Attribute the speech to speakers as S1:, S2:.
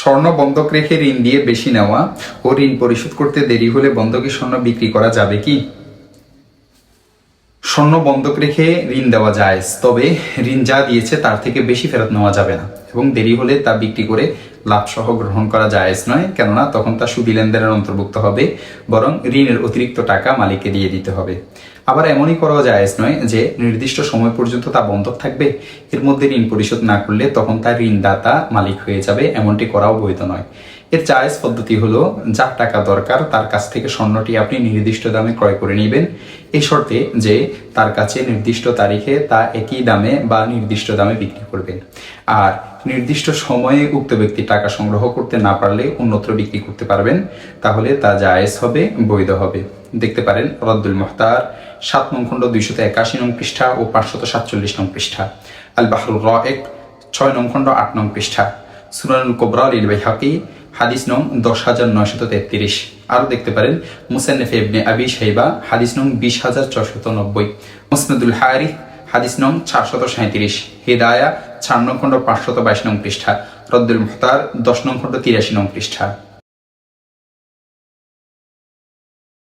S1: স্বর্ণ বন্ধক রেখে ঋণ দিয়ে বেশি নেওয়া ও ঋণ পরিশোধ করতে দেরি হলে বন্ধকি স্বর্ণ বিক্রি করা যাবে কি? স্বর্ণ বন্ধক রেখে ঋণ দেওয়া যায়, তবে ঋণ যা দিয়েছে তার থেকে বেশি ফেরত নেওয়া যাবে না এবং দেরি হলে তা বিক্রি করে লাভ সহ গ্রহণ করা জায়েজ নয়, কেননা তখন তা সুদী লেনদেনের অন্তর্ভুক্ত হবে, বরং ঋণের অতিরিক্ত টাকা মালিককে দিয়ে দিতে হবে। আবার এমনই করা জায়েজ নয় যে নির্দিষ্ট সময় পর্যন্ত তা বন্ধক থাকবে। এর মধ্যে ঋণ পরিশোধ না করলে তখন তার ঋণদাতা মালিক হয়ে যাবে, এমনটি করাও বৈধ নয়। এর জায়েজ পদ্ধতি হলো যার টাকা দরকার তার কাছ থেকে স্বর্ণটি আপনি নির্দিষ্ট দামে ক্রয় করে নেবেন। এই শর্তে যে তার কাছে নির্দিষ্ট তারিখে তা একই দামে বা নির্দিষ্ট দামে বিক্রি করবেন। আর নির্দিষ্ট সময়ে উক্ত ব্যক্তি টাকা সংগ্রহ করতে না পারলে অন্যত্র বিক্রি করতে পারবেন, তাহলে তা জায়েজ হবে, বৈধ হবে। দেখতে পারেন রদ্দুল মোহতার সাত নং খণ্ড দুইশত একাশি নং পৃষ্ঠা ও পাঁচশত সাতচল্লিশ নং পৃষ্ঠা। আল বাহরুর র এক ছয় নং খণ্ড আট নং পৃষ্ঠা। সুনানুল কোবরা লিল বাইহাকি, হাদিস নং দশ হাজার নয়শত তেত্রিশ। আরও দেখতে পারেন মুসান্নেফ ইবনে আবি সাইবা হাদিস নং বিশ হাজার ছশত নব্বই। মুসনাদুল হারিফ হাদিস নং চারশত সাঁত্রিশ হেদায়া, চার নং খণ্ড পাঁচশত বাইশ নং পৃষ্ঠা, রদ্দুল মুহতার দশ নং খণ্ড তিরাশি নং পৃষ্ঠা।